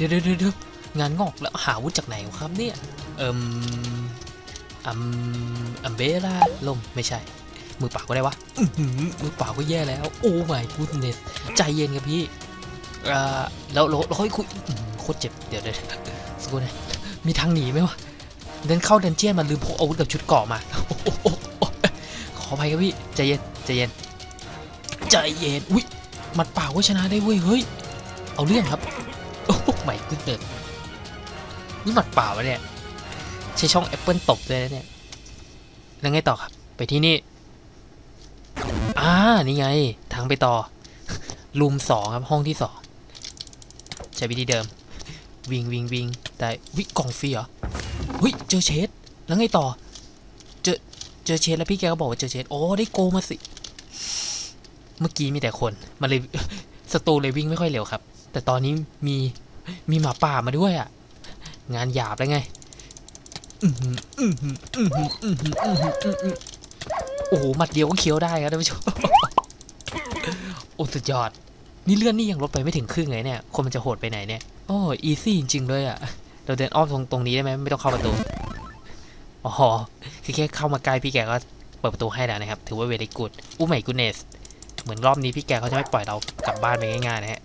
ดี๋ยวเดี๋ยวงานงอกแล้วหาวุธจากไหนครับเนี่ย เอิมอัมอัมเบล่าลมไม่ใช่ มือเปล่าก็ได้วะมือเปล่าก็แย่แล้ว โอ้ my goodness ใจเย็นครับพี่อ่าแล้วแล้วแล้วค่อยคุยโคตรเจ็บ เดี๋ยวเดี๋ยวสกครู่นะมีทางหนีไหมวะเดินเข้าเดินเจียนมาลืมพกอาวุธกับชุดเกาะมา ขออภัยครับพี่ ใจเย็น ใจเย็น ใจเย็น อุ้ยมัดเปล่าก็ชนะได้เว้ย เฮ้ย เอาเรื่องครับ โอ้โหม่ขึ้นเดินนี่หมัดเปล่าวะเนี่ย ใช้ช่องแอปเปิลตบเลยนะเนี่ย แล้วไงต่อครับ ไปที่นี่ อ่า นี่ไง ทางไปต่อ รูมสองครับ ห้องที่สองใช้วิธีเดิม วิ่งวิ่งวิ่งแต่วิกล่องฟรีเหรอเฮ้ยเจอเชดแล้วไงต่อ เจอ เจอเชดแล้วพี่แกก็บอกว่าเจอเชดโอ้ ได้โกมาสิ เมื่อกี้มีแต่คน มันเลยสตูเลยวิ่งไม่ค่อยเร็วครับ แต่ตอนนี้มี มีหมาป่ามาด้วยอะ งานหยาบแล้วไงโอ้โหหมัดเดียวก็เคี้ยวได้ครับท่านผู้ชมโอ้สุดยอด นี่เลื่อนนี่ยังลดไปไม่ถึงครึ่งเลยเนี่ย คนมันจะโหดไปไหนเนี่ย โอ้อีซี่จริงๆเลยอะ เราเดินอ้อมตรงตรงนี้ได้ไหมไม่ต้องเข้าประตู อ๋อ คือแค่เข้ามาใกล้พี่แกก็เปิดประตูให้แล้วนะครับ ถือว่าเว y กูดอู้ใหม่กูเนส เหมือนรอบนี้พี่แกเขาจะไม่ปล่อยเรากลับบ้านไปง่ายๆนะฮะ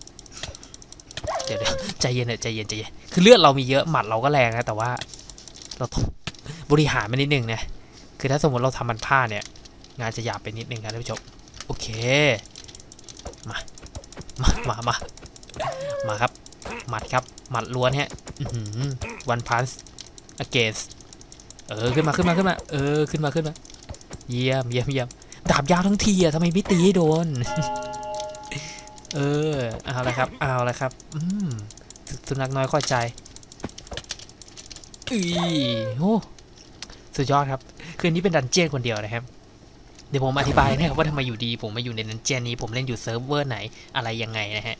เดี๋ยวใจเย็นเถอะใจเย็นใจเย็นคือเลือดเรามีเยอะหมัดเราก็แรงนะแต่ว่า เราต้องบริหารมันนิดนึงนะคือถ้าสมมติเราทำมันพลาดเนี่ย งานจะหยาบไปนิดนึงครับท่านผู้ชมโอเค มามามามามาครับหมัดครับหมัดล้วนฮะวันพันส์อเกสเออขึ้นมาขึ้นมาขึ้นมาเออขึ้นมาขึ้นมาเยี่ยมเยี่ยมเยี่ยมดาบยาวทั้งทีอะทำไมไม่ตีให้โดน เออ เอาละครับ เอาละครับ อืมสสุนัขน้อยข้อใจอีโอ้สุดยอดครับ คืนนี้เป็นดันเจียนคนเดียวนะครับ เดี๋ยวผมอธิบายนะครับว่าทำไมอยู่ดี ผมมาอยู่ในดันเจียนนี้ ผมเล่นอยู่เซิร์ฟเวอร์ไหนอะไรยังไงนะฮะ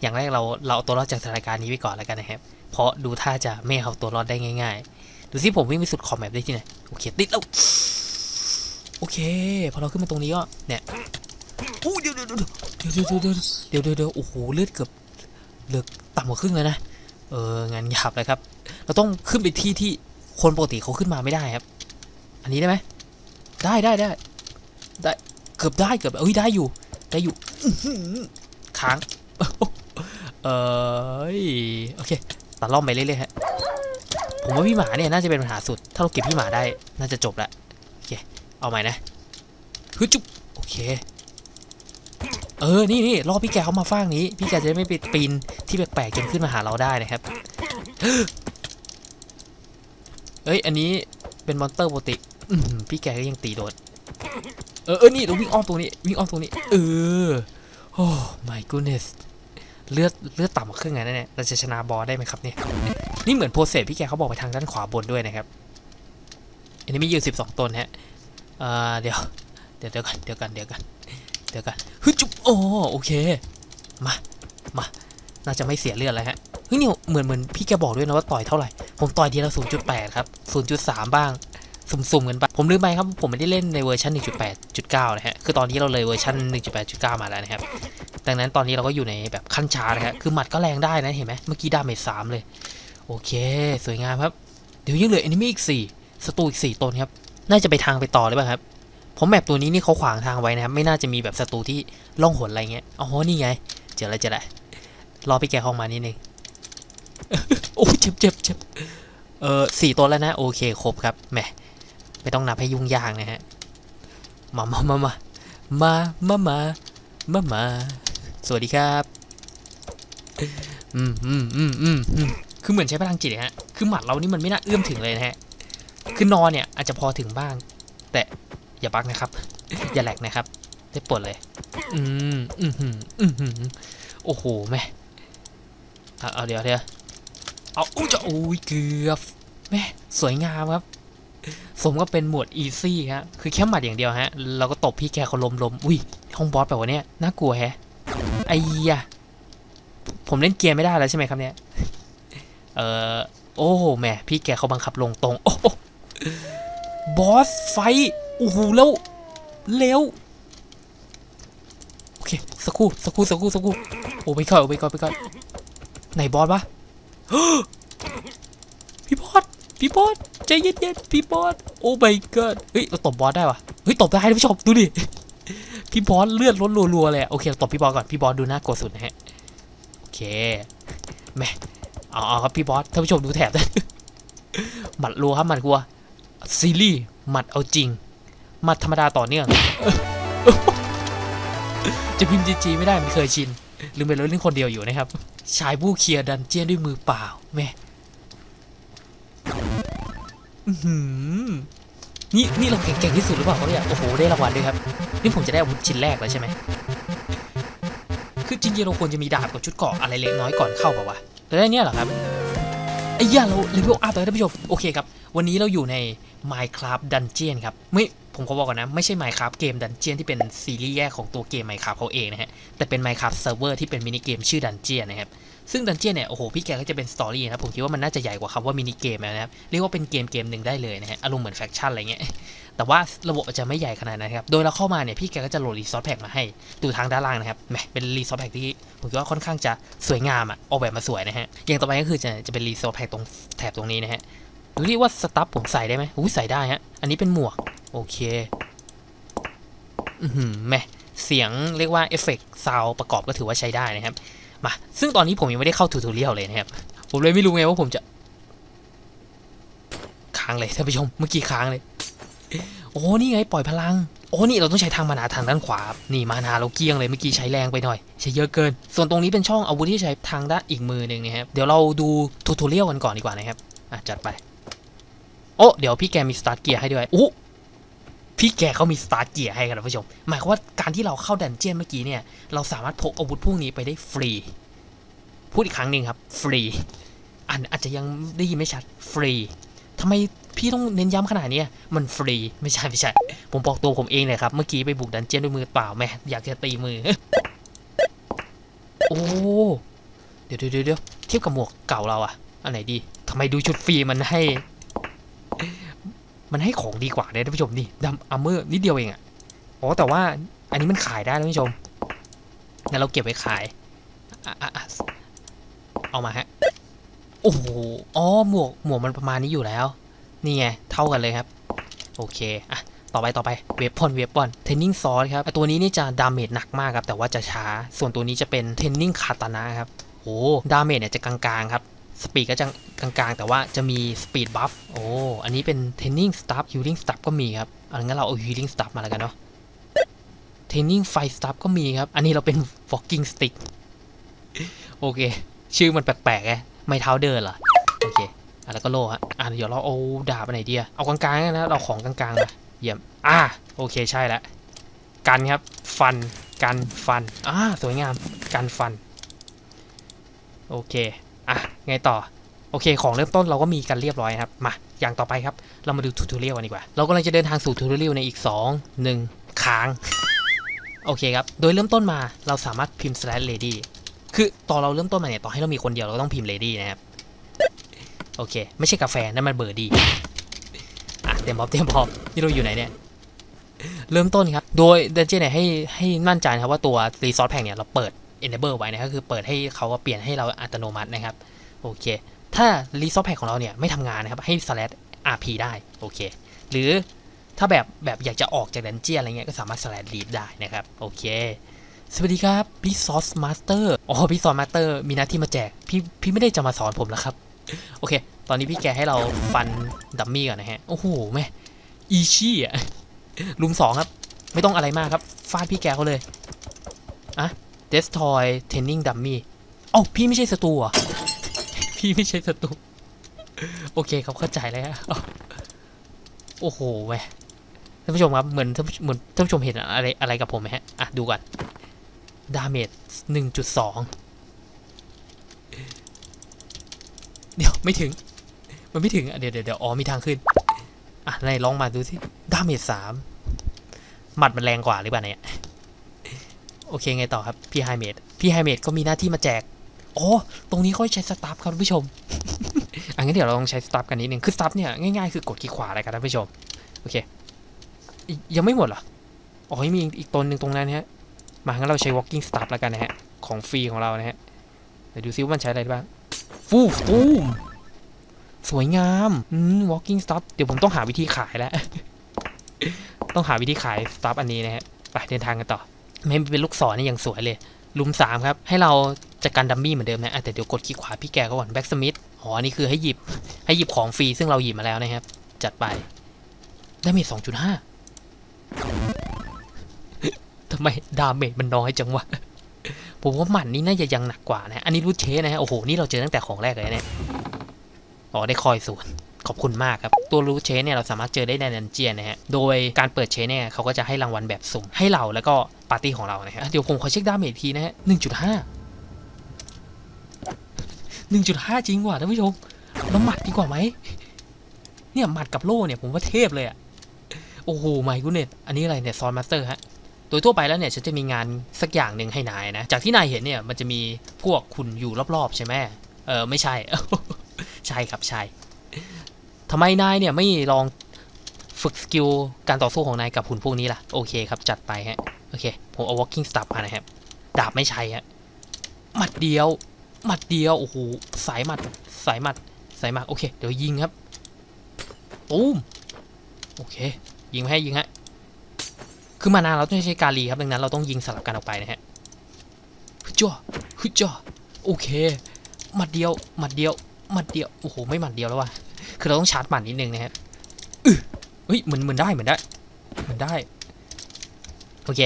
อย่างแรกเราเราเอาตัวรอดจากสถานการณ์นี้ไปก่อนแล้วกันนะครับ เพราะดูท่าจะไม่เอาตัวรอดได้ง่าย ๆ ดูสิผมวิ่งไปสุดขอบแมปได้ที่ไหน โอเคติดแล้ว โอเค พอเราขึ้นมาตรงนี้ก็เนี่ย อู้เดี๋ยวเดี๋ยวเดี๋ยวเดี๋ยวเดี๋ยวเดี๋ยวโอ้โหเลือดเกือบเลือดต่ำกว่าครึ่งเลยนะเอองานหยาบเลยครับ เราต้องขึ้นไปที่ที่คนปกติเขาขึ้นมาไม่ได้ครับ อันนี้ได้ไหมได้ได้ได้ได้เกือบได้เกือบเอ้ยได้อยู่ได้อยู่ค้างเออโอเคตัดล่องไปเรื่อยๆฮะผมว่าพี่หมาเนี่ยน่าจะเป็นปัญหาสุด ถ้าเราเก็บพี่หมาได้น่าจะจบละโอเคเอาใหม่นะฮึจุ๊บโอเค เออ นี่นี่รอพี่แกเขามาฟางนี้ พี่แกจะได้ไม่ไปปีนที่แปลกๆจนขึ้นมาหาเราได้นะครับ เอ้ย อันนี้เป็นมอนเตอร์ปกติพี่แกก็ยังตีโดน เออเออนี่เราวิ่งอ้อมตรงนี้ วิ่งอ้อมตรงนี้ เออ โอ้ my goodness เลือดเลือดต่ำกว่าครึ่งไงนั่นเนี่ยเราจะชนะบอสได้ไหมครับเนี่ย นี่เหมือนโปรเซสพี่แกเขาบอกไปทางด้านขวาบนด้วยนะครับ อันนี้มีอยู่สิบสองตนฮะ เอ่อ เดี๋ยว เดี๋ยวเดี๋ยวกัน เดี๋ยวกัน เดี๋ยวกัน เดี๋ยวกันฮึจุ๊บโอ้โอเค มา มา น่าจะไม่เสียเลือดแล้วฮะเฮ้ยเนี่ยเหมือนเหมือนพี่แกบอกด้วยนะว่าต่อยเท่าไหร่ ผมต่อยทีละ 0.8 ครับ 0.3 บ้าง สุ่มๆกันไป ผมลืมไปครับ ผมไม่ได้เล่นในเวอร์ชัน1.8.9 นะฮะ คือตอนนี้เราเลยเวอร์ชัน1.8.9 มาแล้วนะครับ ดังนั้นตอนนี้เราก็อยู่ในแบบขั้นช้านะฮะ คือหมัดก็แรงได้นะเห็นไหมเมื่อกี้ดาเมจสามเลย โอเค สวยงามครับ เดี๋ยวยังเหลือแอนิเมอีกสี่สตูอีกสี่ตนครับ น่าจะไปทางไปต่อหรือเปล่าครับ ผมแมปตัวนี้นี่เขาขวางทางไว้นะครับ ไม่น่าจะมีแบบศัตรูที่ล่องหนอะไรเงี้ยอ๋อนี่ไง เจอแล้วเจอแล้วรอพี่แกเข้ามานิดนึงโอ้เจ็บเจ็บเจ็บเออสี่ตัวแล้วนะ โอเคครบครับแหมไม่ต้องนับให้ยุ่งยากนะฮะมามามามามามามามามาสวัสดีครับอืมอืมอืมอืมอืมคือเหมือนใช้พลังจิตฮะ คือหมัดเรานี่มันไม่น่าเอื้อมถึงเลยนะฮะ คือนอนเนี่ยอาจจะพอถึงบ้าง แต่ อย่าบักนะครับ อย่าแหลกนะครับ ได้ปวดเลย อืมอืมอืมโอ้โหแม่เอาเดี๋ยวเดี๋ยวเอาอุ้ยจะโอ้ยเกือบแม่สวยงามครับ สมก็เป็นหมวดอีซี่ครับคือแค่หมัดอย่างเดียวฮะ เราก็ตบพี่แกเขาลมลมอุ้ยห้องบอสแบบว่าเนี้ยน่ากลัวแฮะไอ้ยะผมเล่นเกียร์ไม่ได้แล้วใช่ไหมครับเนี่ย เออโอ้โหแม่พี่แกเขาบังคับลงตรง โอ้โหบอสไฟ โอ้โหแล้วเร็วโอเคสักครู่สักครู่สักครู่สักครู่โอ้ไปก่อนโอ้ไปก่อนไปก่อนไหนบอสวะพี่บอสพี่บอสใจเย็นๆพี่บอสโอ้ my god เฮ้ยเราตบบอสได้วะเฮ้ยตบได้ท่านผู้ชมดูดิพี่บอสเลือดล้นรัวๆเลยโอเคเราตบพี่บอสก่อนพี่บอสดูน่ากลัวสุดนะฮะโอเคแม่เอาเอาครับพี่บอสท่านผู้ชมดูแถบได้หมัดรัวครับหมัดกลัวซีรีส์หมัดเอาจริง มัดธรรมดาต่อเนื่อง จะพิมพ์จีจีไม่ได้มันเคยชินลืมไปเลยเล่นคนเดียวอยู่นะครับ ชายผู้เคลียร์ดันเจียนด้วยมือเปล่าแม่นี่นี่เราเก่งๆที่สุดหรือเปล่าเขาเนี่ยโอ้โหได้รางวัลด้วยครับ นี่ผมจะได้อาวุธชิ้นแรกแล้วใช่ไหมคือจริงๆเราควรจะมีดาบกับชุดเกราะอะไรเล็กน้อยก่อนเข้าเปล่าวะแล้วได้เนี่ยเหรอครับไอ้ย่าเราเลเวลอัพแล้วท่านผู้ชมโอเคครับ วันนี้เราอยู่ใน Minecraft Dungeon ครับ ไม่ ผมขอบอกก่อนนะ ไม่ใช่ Minecraft เกม Dungeon ที่เป็นซีรีส์แยกของตัวเกม Minecraft เขาเองนะฮะ แต่เป็น Minecraft Server ที่เป็นมินิเกมชื่อ Dungeon นนะครับ ซึ่ง Dungeon เนี่ย โอ้โห พี่แกก็จะเป็นสตอรี่นะครับ ผมคิดว่ามันน่าจะใหญ่กว่าคำว่ามินิเกมนะครับ เรียกว่าเป็นเกมเกมหนึ่งได้เลยนะฮะ อารมณ์เหมือนแฟคชั่นอะไรเงี้ย แต่ว่าระบบอาจจะไม่ใหญ่ขนาดนั้นครับ โดยเราเข้ามาเนี่ย พี่แกก็จะโหลดรีซอสแพ็กมาให้ ดูทางด้านล่างนะครับ แหม เป็นรีซอสแพ็กที่ผมคิดว่าค่อนข้างจะสวยงามอะออกแบบมาสวยนะฮะอย่างต่อไปก็คือจะจะเป็นรีซอสแพ็กตรงแถบตรงนี้นะฮะ เรียกว่าสตัฟผมใส่ได้ไหมอุ้ยใส่ได้ฮะ อันนี้เป็นหมวก โอเค อือหือแม่เสียงเรียกว่าเอฟเฟกต์ซาวประกอบก็ถือว่าใช้ได้นะครับ มา ซึ่งตอนนี้ผมยังไม่ได้เข้าทูทูเรียลเลยนะครับ ผมเลยไม่รู้ไงว่าผมจะ ค้างเลยท่านผู้ชม เมื่อกี้ค้างเลย โอ้นี่ไงปล่อยพลัง โอ้นี่เราต้องใช้ทางมานาทางด้านขวา นี่มานาเราเกี้ยงเลยเมื่อกี้ใช้แรงไปหน่อย ใช้เยอะเกิน ส่วนตรงนี้เป็นช่องอาวุธที่ใช้ทางด้านอีกมือหนึ่งนะครับ เดี๋ยวเราดูทูทูเรียลกันก่อนดีกว่านะครับ อะจัดไป โอ้เดี๋ยวพี่แกมีสตาร์ทเกียร์ให้ด้วยอู้พี่แกเขามีสตาร์ทเกียร์ให้ครับท่านผู้ชม หมายความว่าการที่เราเข้าดันเจียนเมื่อกี้เนี่ย เราสามารถพกอาวุธพวกนี้ไปได้ฟรี พูดอีกครั้งหนึ่งครับ ฟรี อันอาจจะยังได้ยินไม่ชัด ฟรีทำไมพี่ต้องเน้นย้ำขนาดนี้มันฟรี ไม่ใช่ไม่ใช่ ผมบอกตัวผมเองเลยครับ เมื่อกี้ไปบุกดันเจียนด้วยมือเปล่าแม่อยากจะตีมือ โอ้ เดี๋ยวเดี๋ยวเดี๋ยวเทียบกับหมวกเก่าเราอะอันไหนดีทำไมดูชุดฟรีมันให้ มันให้ของดีกว่าเนี่ยท่านผู้ชมนี่ดัมอัมเมอร์นิดเดียวเองอะอ๋อแต่ว่าอันนี้มันขายได้ท่านผู้ชมงั้นเราเก็บไว้ขายเอามาฮะโอ้โหอ๋อหมวกหมวกมันประมาณนี้อยู่แล้ว นี่ไงเท่ากันเลยครับ โอเคอะต่อไปต่อไปเวฟพอนเวฟพอนเทนนิงซอสครับตัวนี้นี่จะดาเมจหนักมากครับแต่ว่าจะช้า ส่วนตัวนี้จะเป็นเทนนิงคาตานะครับโอ้ดาเมจเนี่ยจะกลางๆครับ สปีดก็จะกลางๆ แต่ว่าจะมีสปีดบัฟโอ้อันนี้เป็นเทนนิงสตัฟฮิลลิ่งสตัฟก็มีครับเอางั้นเราเอาฮิลลิ่งสตัฟมาแล้วกันเนาะเทนนิงไฟสตัฟก็มีครับ อันนี้เราเป็น walking stick โอเค ชื่อมันแปลกๆไงไม่เท้าเดินเหรอ โอเคอะแล้วก็โล่ฮะอะเดี๋ยวเราเอาดาบไปไหนดีอะเอากลางๆนะเราของกลางๆมาเยี่ยมอะโอเคใช่แล้วกันครับ ฟันกันฟันอ่าสวยงามกันฟัน โอเค อะไงต่อโอเค ของเริ่มต้นเราก็มีกันเรียบร้อยครับ มา อย่างต่อไปครับ เรามาดูทูตอเรียลกันดีกว่า เรากำลังจะเดินทางสู่ทูตอเรียลในอีก 2 1 ค้าง โอเคครับ โดยเริ่มต้นมาเราสามารถพิมพ์ slash lady คือตอนเราเริ่มต้นมาเนี่ย ต่อให้เรามีคนเดียวเราก็ต้องพิมพ์ lady นะครับ โอเค ไม่ใช่กาแฟนั่นมันเบอร์ดีอะเตรียมพร้อมเตรียมพร้อมนี่เราอยู่ไหนเนี่ย เริ่มต้นครับ โดยเดนเจเนี่ยให้ให้มั่นใจนะครับว่าตัวรีซอสแพ็กเนี่ยเราเปิด enable ไว้นะครับคือเปิดให้เขาเปลี่ยนให้เราอัตโนมัตินะครับ โอเค ถ้ารีซอสแพ็กของเราเนี่ยไม่ทำงานนะครับ ให้ slash rp ได้ โอเค หรือถ้าแบบแบบอยากจะออกจากดันเจียนอะไรเงี้ยก็สามารถ slash leave ได้นะครับ โอเค สวัสดีครับ Resource Master อ๋อ Resource Master มีหน้าที่มาแจก พี่พี่ไม่ได้จะมาสอนผมแล้วครับ โอเค ตอนนี้พี่แกให้เราฟันดัมมี่ก่อนนะฮะ โอ้โหแม่อีชี่อะลุมสองครับ ไม่ต้องอะไรมากครับ ฟาดพี่แกเขาเลยอะ destroy training dummy เอ้าพี่ไม่ใช่ศัตรูเหรอะพี่ไม่ใช่ศัตรูโอเคครับเข้าใจแล้วฮะโอ้โหแม่ท่านผู้ชมครับเหมือนท่านผู้เหมือนท่านผู้ชมเห็นอะไรอะไรกับผมไหมฮะอะดูก่อนดาเมจหนึ่งจุดสองเดี๋ยวไม่ถึง มันไม่ถึงอะเดี๋ยวเดี๋ยวเดี๋ยวอ๋อมีทางขึ้นอะไหนลองมาดูสิดาเมจสามหมัดมันแรงกว่าหรือเปล่าเนี่ย โอเคไงต่อครับ พี่ไฮเมดพี่ไฮเมดก็มีหน้าที่มาแจกโอ๋อตรงนี้เขาใช้สตาฟครับท่านผู้ชม อันนี้เดี๋ยวเราลองใช้สตาฟกันนิดนึง คือสตาฟเนี่ยง่ายๆคือกดคลิกขวาอะไรครับท่านผู้ชม โอเค ยังไม่หมดเหรอ อ๋อยังมีอีกตนหนึ่งตรงนั้นนะฮะ มางั้นเราใช้ walking staff แล้วกันนะฮะ ของฟรีของเรานะฮะ เดี๋ยวดูซิว่ามันใช้อะไรบ้าง ฟูฟูมสวยงาม อืม walking stop เดี๋ยวผมต้องหาวิธีขายแล้ว ต้องหาวิธีขาย stop อันนี้นะฮะ ไปเดินทางกันต่อ ไม่เป็นลูกศรนี่ยังสวยเลยลุมสามครับ ให้เราจัดการดัมมี่เหมือนเดิมนะแต่เดี๋ยวกดคลิกขวาพี่แกก่อน back smith อ๋ออันนี้คือให้หยิบให้หยิบของฟรีซึ่งเราหยิบมาแล้วนะครับ จัดไปไดาเมจสองจุดห้าทำไมดาเมจมันน้อยจังวะผมว่าหมันนี่น่าจะยังหนักกว่านะ อันนี้รูทเชสนะฮะโอ้โหนี่เราเจอตั้งแต่ของแรกเลยนะเนี่ยอ๋อได้คอยส่วนขอบคุณมากครับ ตัวรูทเชสเนี่ยเราสามารถเจอได้ในดันเจียนนะฮะโดยการเปิดเชสเนี่ยเขาก็จะให้รางวัลแบบสุ่มให้เราแล้วก็ ปาร์ตี้ของเรานะฮะเดี๋ยวผมขอเช็คดาเมจทีนะฮะหนึ่งจุดห้าหนึ่งจุดห้าจริงว่ะท่านผู้ชมแล้วหมัดดีกว่าไหมเนี่ยหมัดกับโล่เนี่ยผมว่าเทพเลยอะโอ้โหไมกูเน็ตอันนี้อะไรเนี่ยซอนมาสเตอร์ฮะโดยทั่วไปแล้วเนี่ยฉันจะมีงานสักอย่างหนึ่งให้นายนะ จากที่นายเห็นเนี่ยมันจะมีพวกคุณอยู่รอบๆใช่ไหมเออไม่ใช่ ใช่ครับใช่ทำไมนายเนี่ยไม่ลอง ฝึกสกิลการต่อสู้ของนายกับหุ่นพวกนี้ล่ะ โอเคครับ จัดไปฮะ โอเค ผมเอา walking staff มานะครับ ดาบไม่ใช่ฮะหมัดเดียว หมัดเดียว โอ้โห สายหมัด สายหมัด สายหมัด โอเค เดี๋ยวยิงครับตูมโอเค ยิงให้ยิงฮะ คือมานาเราต้องใช้การีครับดังนั้นเราต้องยิงสลับกันออกไปนะฮะฮึจ่อฮึจ่อโอเค หมัดเดียว หมัดเดียว หมัดเดียว โอ้โห ไม่หมัดเดียวแล้วว่ะ คือเราต้องชาร์จหมัดนิดนึงนะฮะอื้อ เฮ้ยเหมือนเหมือนได้เหมือนได้เหมือนได้ โอเค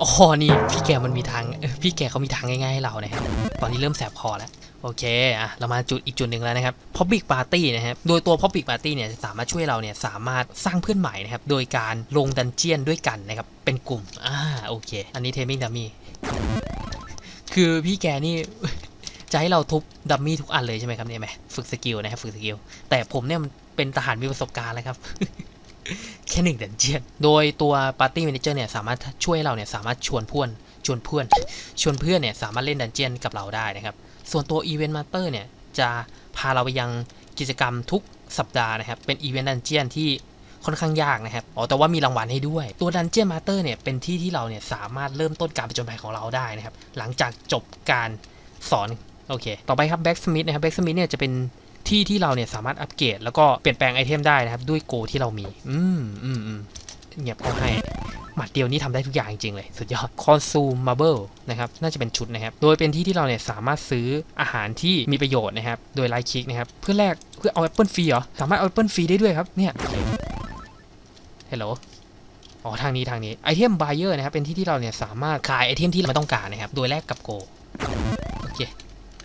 อ๋อนี่พี่แกมันมีทางพี่แกเขามีทางง่ายๆให้เรานะฮะตอนนี้เริ่มแสบคอแล้วโอเคอะเรามาจุดอีกจุดหนึ่งแล้วนะครับ Public Party นะครับโดยตัว Public Party เนี่ยจะสามารถช่วยเราเนี่ยสามารถสร้างเพื่อนใหม่นะครับโดยการลงดันเจียนด้วยกันนะครับเป็นกลุ่มอ่าโอเค อันนี้เทมิ่งดัมมี่คือพี่แกนี่จะให้เราทุบดัมมี่ทุกอันเลยใช่ไหมครับเนี่ยไหมฝึกสกิลนะครับฝึกสกิลแต่ผมเนี่ยมัน เป็นทหารมีประสบการณ์แล้วครับ แค่หนึ่งดันเจียนโดยตัว Party Manager เนี่ยสามารถช่วยเราเนี่ยสามารถชวนเพื่อนชวนเพื่อน ชวนเพื่อนเนี่ยสามารถเล่นดันเจียนกับเราได้นะครับ ส่วนตัว Event Master เนี่ยจะพาเราไปยังกิจกรรมทุกสัปดาห์นะครับ เป็น Event Dungeon ที่ค่อนข้างยากนะครับ อ๋อ แต่ว่ามีรางวัลให้ด้วย ตัว Dungeon Master เนี่ย เป็นที่ที่เราเนี่ย สามารถเริ่มต้นการผจญภัยของเราได้นะครับ หลังจากจบการสอน โอเค ต่อไปครับ Blacksmith นะครับ Blacksmith เนี่ยจะเป็น ที่ที่เราเนี่ยสามารถอัปเกรดแล้วก็เปลี่ยนแปลงไอเทมได้นะครับ ด้วยโกที่เรามี อืมอืมอืมเงียบเขาให้หมัดเดียวนี้ทำได้ทุกอย่างจริงๆเลย สุดยอด consumable นะครับ น่าจะเป็นชุดนะครับ โดยเป็นที่ที่เราเนี่ยสามารถซื้ออาหารที่มีประโยชน์นะครับ โดยไลค์คลิกนะครับ เพื่อแลกเพื่อเอาแอปเปิลฟรีเหรอ สามารถเอาแอปเปิลฟรีได้ด้วยครับ เนี่ยฮัลโหลอ๋อ ทางนี้ทางนี้ไอเทม buyer นะครับ เป็นที่ที่เราเนี่ยสามารถขายไอเทมที่เราต้องการนะครับ โดยแลกกับโก โอเค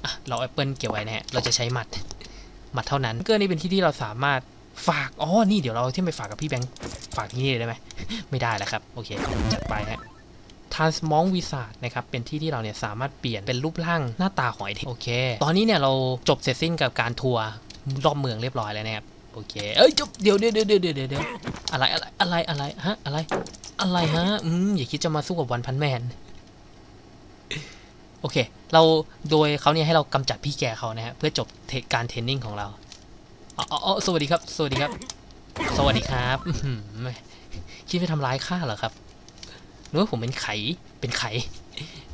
อะ เราแอปเปิลเกี่ยวไว้นะฮะ เราจะใช้หมัด มัดเท่านั้นเกอร์นี่เป็นที่ที่เราสามารถฝาก อ๋อ นี่เดี๋ยวเราที่ไปฝากกับพี่แบงค์ฝากที่นี่เลยได้ไหม ไม่ได้แล้วครับ โอเค จัดไปฮะ Transmong Wizard นะครับ เป็นที่ที่เราเนี่ยสามารถเปลี่ยนเป็นรูปร่างหน้าตาของไอเทมโอเค ตอนนี้เนี่ยเราจบเสร็จสิ้นกับการทัวร์รอบเมืองเรียบร้อยแล้วนะครับ โอเค เอ้ยจบเดี๋ยวเดี๋ยวเดี๋ยวเดี๋ยวเดี๋ยวเดี๋ยวอะไรอะไรอะไรอะไรฮะอะไร อะไรฮะ อืมอย่าคิดจะมาสู้กับวันพันแมน โอเค เราโดยเขาเนี่ยให้เรากำจัดพี่แกเขานะฮะเพื่อจบการเทรนนิ่งของเราอ๋ออสวัสดีครับ สวัสดีครับ สวัสดีครับอืคิดไปทำร้ายข้าเหรอครับนึกว่าผมเป็นไข่เป็นไข่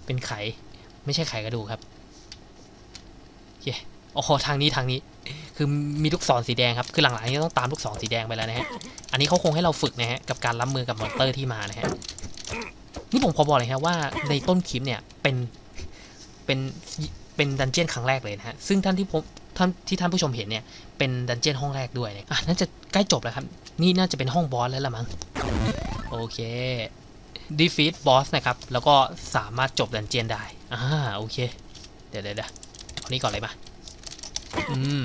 เป็นไข่ไม่ใช่ไข่กระดูกครับโอเอ๋อทางนี้ทางนี้ คือมีลูกศรสีแดงครับ คือหลังๆนี้ต้องตามลูกศรสีแดงไปแล้วนะฮะ อันนี้เขาคงให้เราฝึกนะฮะกับการรับมือกับมอนเตอร์ที่มานะฮะ นี่ผมขอบอกเลยครับว่าในต้นคลิปเนี่ยเป็น เป็นเป็นดันเจียนครั้งแรกเลยนะฮะ ซึ่งท่านที่ผมท่านที่ท่านผู้ชมเห็นเนี่ย เป็นดันเจียนห้องแรกด้วยเนี่ยอะน่าจะใกล้จบแล้วครับ นี่น่าจะเป็นห้องบอสแล้วละมั้ง โอเค defeat boss นะครับ แล้วก็สามารถจบดันเจียนได้ อ่า โอเค เดี๋ยวเดี๋ยวเดี๋ยวอานี้ก่อนเลยมา อืม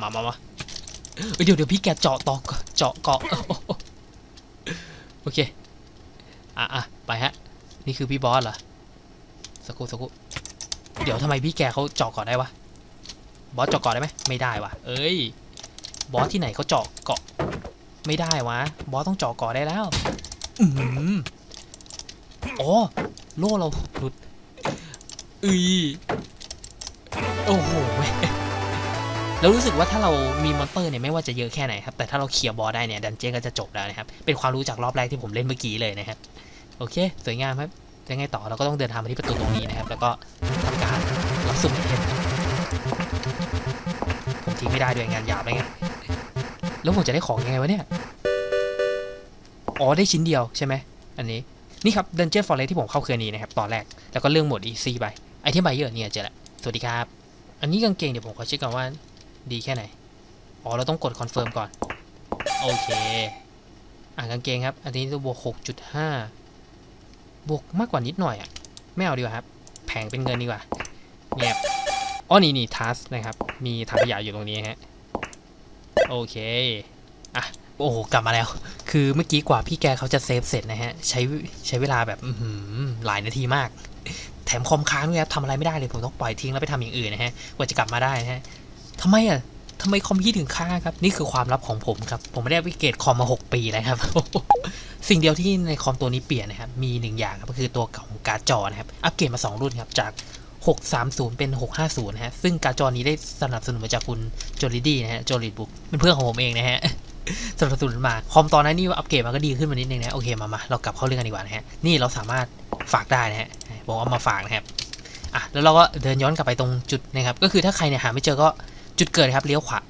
มามามาเอ้ยเดี๋ยวเดี๋ยวพี่แกเจาะตอกเจาะเกาะ โอเค อะอะไปฮะ นี่คือพี่บอสเหรอ สักครู่สักครู่ เดี๋ยวทำไมพี่แกเขาเจาะก่อนได้วะ บอสเจาะเกาะได้ไหมไม่ได้วะเอ้ย บอสที่ไหนเขาเจาะเกาะ ไม่ได้วะ บอสต้องเจาะเกาะได้แล้ว อืมอ๋อโล่เราหลุดอือโอ้โหแม่แล้วรู้สึกว่าถ้าเรามีมอนเตอร์เนี่ยไม่ว่าจะเยอะแค่ไหนครับ แต่ถ้าเราเคลียร์บอสได้เนี่ยดันเจียนก็จะจบแล้วนะครับ เป็นความรู้จากรอบแรกที่ผมเล่นเมื่อกี้เลยนะครับ โอเค สวยงามครับ ยังไงต่อเราก็ต้องเดินทางมาที่ประตูตรงนี้นะครับ แล้วก็ทำการรอสุ่มเพชรผมทิ้งไม่ได้ด้วยงานหยาบเลยไงแล้วผมจะได้ของยังไงวะเนี่ยอ๋อได้ชิ้นเดียวใช่ไหมอันนี้นี่ครับ Dungeon Forest ที่ผมเข้าคืนนี้นะครับ ตอนแรก แล้วก็เรื่องโหมด Easy ไปไอเทมไบเยอร์เนี่ยเจอละสวัสดีครับ อันนี้กางเกงเดี๋ยวผมขอเช็คก่อนว่าดีแค่ไหน อ๋อ เราต้องกดคอนเฟิร์มก่อน โอเค อ่ากางเกงครับ อันนี้ตัวบวก6.5 บวกมากกว่านิดหน่อยอะไม่เอาดีกว่าครับ แผงเป็นเงินดีกว่าเงียบอ๋อนี่นี่ทัสนะครับ มีถังขยะอยู่ตรงนี้ฮะโอเคอะโอ้โหกลับมาแล้ว คือเมื่อกี้กว่าพี่แกเขาจะเซฟเสร็จนะฮะ ใช้ใช้เวลาแบบหือหลายนาทีมาก แถมคอมค้างด้วยครับทำอะไรไม่ได้เลยผมต้องปล่อยทิ้งแล้วไปทำอย่างอื่นนะฮะ กว่าจะกลับมาได้นะฮะทำไมอะ ทำไมคอมพี่ถึงค้างครับ นี่คือความลับของผมครับ ผมไม่ได้อัปเกรดคอมมา 6 ปีแล้วครับ สิ่งเดียวที่ในคอมตัวนี้เปลี่ยนนะครับ มีหนึ่งอย่างครับก็คือตัวของการ์ดจอนะครับ อัปเกรดมา 2 รุ่นครับ จาก 630 เป็น 650 นะฮะ ซึ่งการ์ดจอนี้ได้สนับสนุนมาจากคุณโจลิดี้นะฮะ โจลิดบุ๊กเป็นเพื่อนของผมเองนะฮะสนับสนุนมาคอมตอนนั้นนี่อัปเกรดมาก็ดีขึ้นมานิดนึงนะโอเคมามาเรากลับเข้าเรื่องกันดีกว่านะฮะนี่เราสามารถฝากได้นะฮะผมเอามาฝากนะครับอะแล้วเราก็เดินย้อนกลับไปตรงจุดนะครับ ก็คือถ้าใครเนี่ยหาไม่เจอก็ จุดเกิดครับเลี้ยวขวา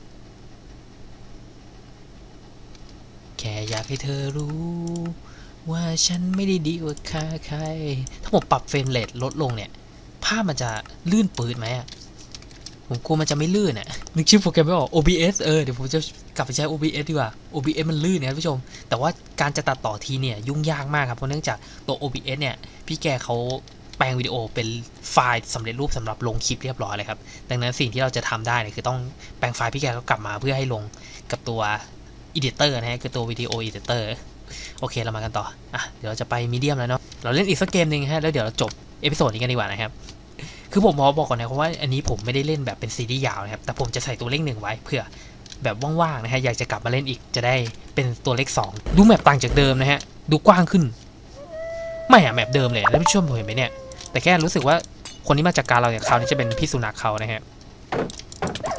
แค่อยากให้เธอรู้ ว่าฉันไม่ได้ดีกว่าใครถ้าผมปรับเฟรมเรทลดลงเนี่ยภาพมันจะลื่นปืดไหมอะผมกลัวมันจะไม่ลื่นอะนึกชื่อโปรแกรมไม่ออก OBS เออเดี๋ยวผมจะกลับไปใช้ OBS ดีกว่า OBS มันลื่นนะครับผู้ชม แต่ว่าการจะตัดต่อทีเนี่ยยุ่งยากมากครับเพราะเนื่องจากตัว OBS เนี่ยพี่แกเขา แปลงวิดีโอเป็นไฟล์สำเร็จรูปสำหรับลงคลิปเรียบร้อยเลยครับ ดังนั้นสิ่งที่เราจะทำได้เนี่ยคือต้องแปลงไฟล์พี่แกเขากลับมาเพื่อให้ลงกับตัว editor นะฮะคือตัววิดีโอ editor โอเคเรามากันต่อ อะ เดี๋ยวเราจะไปมีเดียมแล้วเนาะ เราเล่นอีกสักเกมหนึ่งฮะ แล้วเดี๋ยวเราจบเอพิโซดนี้กันดีกว่านะครับ คือผมขอบอกก่อนนะครับว่าอันนี้ผมไม่ได้เล่นแบบเป็นซีรีส์ยาวนะครับ แต่ผมจะใส่ตัวเลขหนึ่งไว้เพื่อแบบว่างๆนะฮะ อยากจะกลับมาเล่นอีกจะได้เป็นตัวเลขสองดูแมปต่างจากเดิมนะฮะ ดูกว้างขึ้น ไม่อะแมปเดิมเลยแล้วพี่ชมเห็นไหมเนี่ย แต่แค่รู้สึกว่าคนที่มาจากการเราเนี่ยคราวนี้จะเป็นพี่สุนัขเขานะฮะ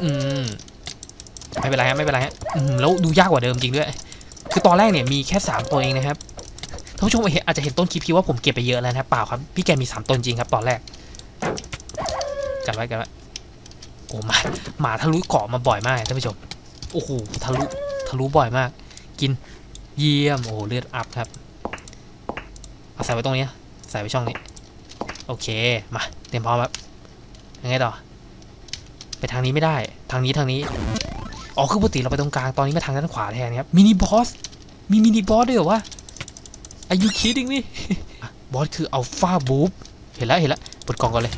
อืมไม่เป็นไรฮะไม่เป็นไรฮะอืมแล้วดูยากกว่าเดิมจริงด้วย คือตอนแรกเนี่ยมีแค่ 3 ตัวเองนะครับท่านผู้ชมอาจจะเห็นต้นคลิปพี่ว่าผมเก็บไปเยอะแล้วนะครับเปล่าครับพี่แกมี 3ต้นจริงครับตอนแรกกันไว้กันไว้โอ้มาหมาทะลุเกาะมาบ่อยมากท่านผู้ชมโอ้โหทะลุทะลุบ่อยมาก กินเยี่ยมโอ้เลือดอัพครับ เอาใส่ไว้ตรงนี้ใส่ไว้ช่องนี้ โอเค มา เตรียมพร้อมครับยังไงต่อ ไปทางนี้ไม่ได้ ทางนี้ทางนี้ อ๋อ คือปกติเราไปตรงกลาง ตอนนี้มาทางด้านขวาแทนครับ มินิบอส มีมินิบอสด้วยเหรอวะ Are you kidding me บอสคืออัลฟาบูฟเห็นแล้วเห็นแล้วเปิดกล่องก่อนเลย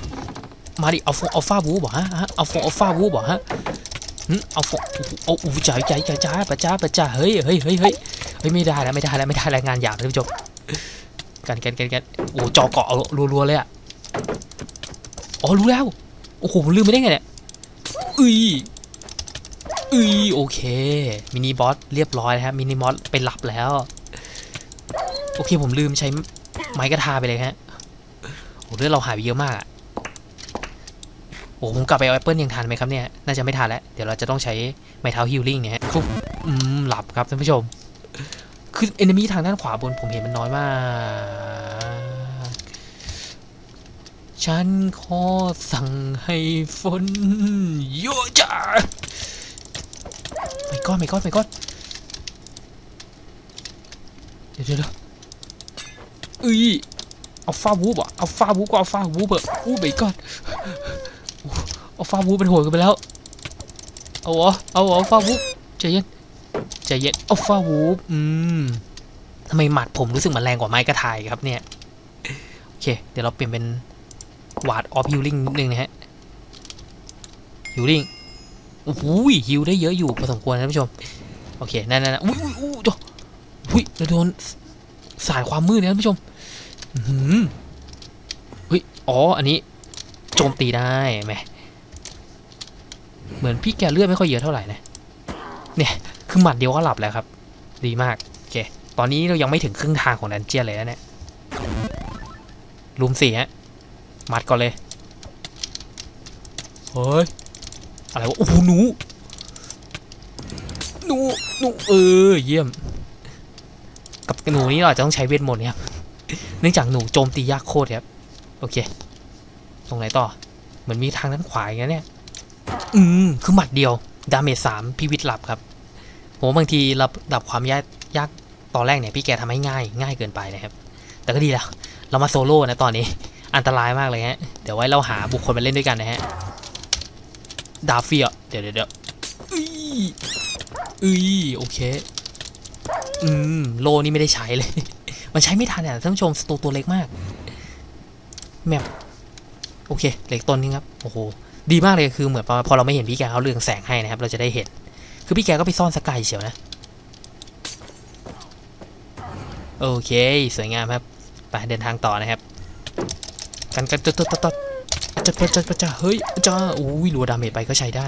มาดิ อัลฟงอัลฟาบูฟบอกฮะฮะอัลฟงอัลฟาบูฟบอกฮะหึอัลฟงโอ้โหจ่ายจ่ายจ่ายจ่ายปะจ้าปะจ้าเฮ้ยเฮ้ยเฮ้ยเฮ้ยเฮ้ยไม่ได้แล้วไม่ได้แล้วไม่ได้แล้วงานหยาบท่านผู้ชม กันกันกันกันโอ้จอเกาะรัวๆเลยอะอ๋อรู้แล้ว โอ้โหลืมไปได้ไงเนี่ยอุ้ยอือโอเคมินิบอสเรียบร้อยแล้วครับมินิบอสไปหลับแล้ว โอเคผมลืมใช้ไม้กระทาไปเลยฮะโอ้เลือดเราหายไปเยอะมากอะโอ้ผมกลับไปเอาแอปเปิลยังทันไหมครับเนี่ย น่าจะไม่ทันแล้ว เดี๋ยวเราจะต้องใช้ไม้เท้าฮิลลิ่งเนี่ยฮะฟุ๊บอืมหลับครับท่านผู้ชม คือเอนมีทางด้านขวาบนผมเห็นมันน้อยมาก ฉันขอสั่งให้ฝนโยจ้าไม่ก้อนไม่ก้อนไม่ก้อนเดี๋ยวเดี๋ยวเอ้ยเอาฟาวูบอะเอาฟาวูบก็เอาฟาวูบอะอู้ไม่ก้อนเอาฟาวูบเป็นโหดกันไปแล้ว เอาเหรอเอาเหรอฟาวูบใจเย็น ใจเย็นเอาฟ้าวูบอืมทำไมหมัดผมรู้สึกมันแรงกว่าไม้กระทายครับเนี่ย โอเค เดี๋ยวเราเปลี่ยนเป็นวาดออฟฮิลลิ่งนิดนึงนะฮะฮิลลิ่งโอ้โหฮิวได้เยอะอยู่พอสมควรนะท่านผู้ชม โอเค นั่นนั่นอุ้ยอุ้ยอุ้ยโดนอุ้ยเราโดนสายความมืดเนี่ยท่านผู้ชมอื้อหือเฮ้ย อ๋อ อันนี้ โจมตีได้แหมเหมือนพี่แกเลือดไม่ค่อยเยอะเท่าไหร่นะ เนี่ย คือหมัดเดียวก็หลับแล้วครับ ดีมากโอเคตอนนี้เรายังไม่ถึงครึ่งทางของดันเจียนเลยนะเนี่ยลุมสี่ฮะมัดก่อนเลยเฮ้ยอะไรวะโอ้โหหนูหนูหนูเออเยี่ยม กับหนูนี้เราจะต้องใช้เวทมนต์ครับเนื่องจากหนูโจมตียากโคตรครับโอเค ตรงไหนต่อ เหมือนมีทางด้านขวาอย่างเงี้ยเนี่ย อืม คือหมัดเดียว ดาเมจสามพี่วิทย์หลับครับ ผมบางทีระดับความยากยากตอนแรกเนี่ยพี่แกทำให้ง่าย ง่ายเกินไปนะครับ แต่ก็ดีแล้ว เรามาโซโล่นะตอนนี้ อันตรายมากเลยฮะ เดี๋ยวไว้เราหาบุคคลมาเล่นด้วยกันนะฮะ ดาฟียเดี๋ยวเดี๋ยวเดี๋ยวอุ้ยอุ้ยโอเค อืม โลนี่ไม่ได้ใช้เลย มันใช้ไม่ทันเนี่ยท่านผู้ชมสตูตัวเล็กมาก แมปโอเค เหล็กต้นนึงครับ โอ้โห ดีมากเลยคือเหมือนพอพอเราไม่เห็นพี่แกเขาเรืองแสงให้นะครับ เราจะได้เห็น คือพี่แกก็ไปซ่อนสกายเฉียวนะ โอเค สวยงามครับ ไปเดินทางต่อนะครับ กันกันตัดตัดตัดตัดจัดจัดจัดจัดเฮ้ยจ้าอุ้ยรัวดาเมจไปก็ใช้ได้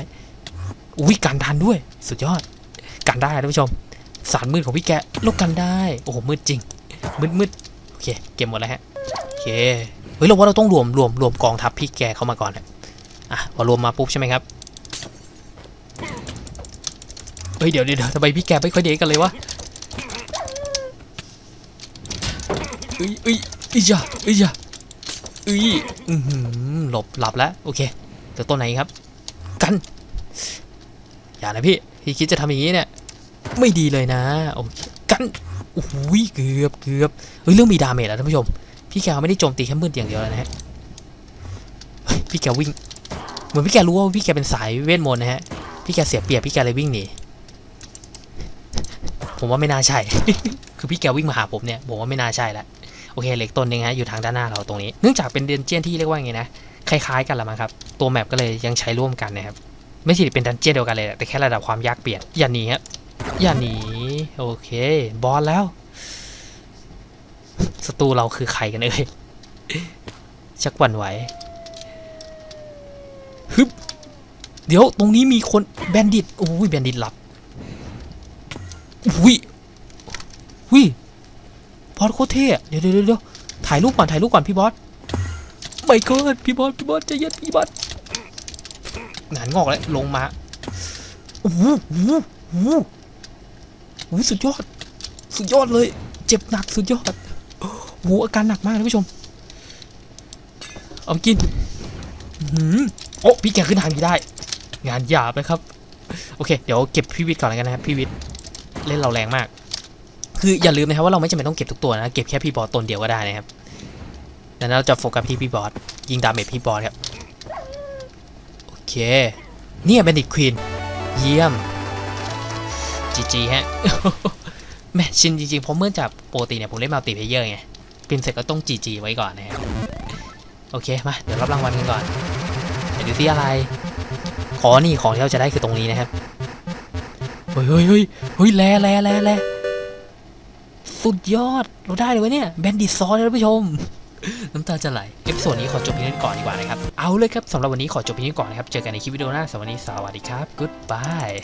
อุ้ยกันทันด้วย สุดยอดกันได้ท่านผู้ชม สารมืดของพี่แกลบกันได้ โอ้โห มืดจริง มืดมืดโอเค เก็บหมดแล้วฮะ โอเค เฮ้ย เราว่าเราต้องรวมรวมรวมกองทัพพี่แกเข้ามาก่อนนะอะ พอรวมมาปุ๊บใช่ไหมครับ เฮ้ยเดี๋ยวเดี๋ยวทำไมพี่แกไม่ค่อยเด็กกันเลยวะเอ้ยเอ้ยเอ้ยจ้ะเอ้ยจ้ะเอ้ยหลบหลับแล้วโอเคเดี๋ยวต้นไหนครับ กัน อย่านะพี่พี่คิดจะทำอย่างนี้เนี่ยไม่ดีเลยนะโอเคกันโอ้โหเกือบเกือบเฮ้ยเรื่องมีดาเมจแล้วท่านผู้ชม พี่แกไม่ได้โจมตีแค่มืดอย่างเดียวแล้วนะฮะพี่แกวิ่งเหมือนพี่แกรู้ว่าพี่แกเป็นสายเวทมนต์นะฮะพี่แกเสียเปรียบพี่แกเลยวิ่งหนี ผมว่าไม่น่าใช่ คือพี่แกวิ่งมาหาผมเนี่ยผมว่าไม่น่าใช่ละโอเคเหล็กต้นนึงฮะอยู่ทางด้านหน้าเราตรงนี้ เนื่องจากเป็นเดนเจียนที่เรียกว่าไงนะคล้ายๆกันละมั้งครับ ตัวแมปก็เลยยังใช้ร่วมกันนะครับ ไม่ใช่เป็นดันเจียนเดียวกันเลย แต่แค่ระดับความยากเปลี่ยน อย่าหนีครับอย่าหนีโอเคบอลแล้วศัตรูเราคือใครกันเอ่ยชักหวั่นไหวฮึบเดี๋ยวตรงนี้มีคนแบนดิตโอ้ยแบนดิตหลับ อุ้ยอุ้ยบอสโคตรเท่เดี๋ยวเดี๋ยวเดี๋ยวถ่ายรูปก่อนถ่ายรูปก่อนพี่บอสไม่เกินพี่บอสพี่บอสใจเย็นพี่บอสงานงอกแล้วลงมาโอ้โหโอ้โหโอ้โหสุดยอด สุดยอดเลย เจ็บหนักสุดยอดโอ้โหอาการหนักมากท่านผู้ชม เอาไปกินอื้อหือโอ้พี่แกขึ้นทางนี้ได้ งานหยาบนะครับ โอเค เดี๋ยวเก็บพี่วิทย์ก่อนแล้วกันนะครับพี่วิทย์ เล่นเราแรงมาก คืออย่าลืมนะครับว่าเราไม่จำเป็นต้องเก็บทุกตัวนะ เก็บแค่พี่บอสตนเดียวก็ได้นะครับดังนั้นเราจะโฟกัสที่พี่บอสยิงดาเมจพี่บอสครับ โอเค เนี่ยเป็นดิควีน เยี่ยมจีจีฮะแม่ชินจริงๆเพราะเมื่อจากปกติเนี่ยผมเล่นมัลติเพเยอร์ไงพิมพ์เสร็จก็ต้องจีจีไว้ก่อนนะครับโอเคมาเดี๋ยวรับรางวัลกันก่อนเดี๋ยวดูที่อะไร ขอนี่ของที่เราจะได้คือตรงนี้นะครับ ฮ้ยเฮ้ยเฮ้ยเฮ้ยแลแลแลแลสุดยอด เราได้เลยวะเนี่ยแบนดิตซอสท่านผู้ชม น้ำตาจะไหลเอพิโซดนี้ขอจบเพียงเท่านี้ก่อนดีกว่านะครับ เอาเลยครับสำหรับวันนี้ขอจบเพียงเท่านี้ก่อนนะครับ เจอกันในคลิปวิดีโอหน้าสำหรับวันนี้สวัสดีครับ goodbye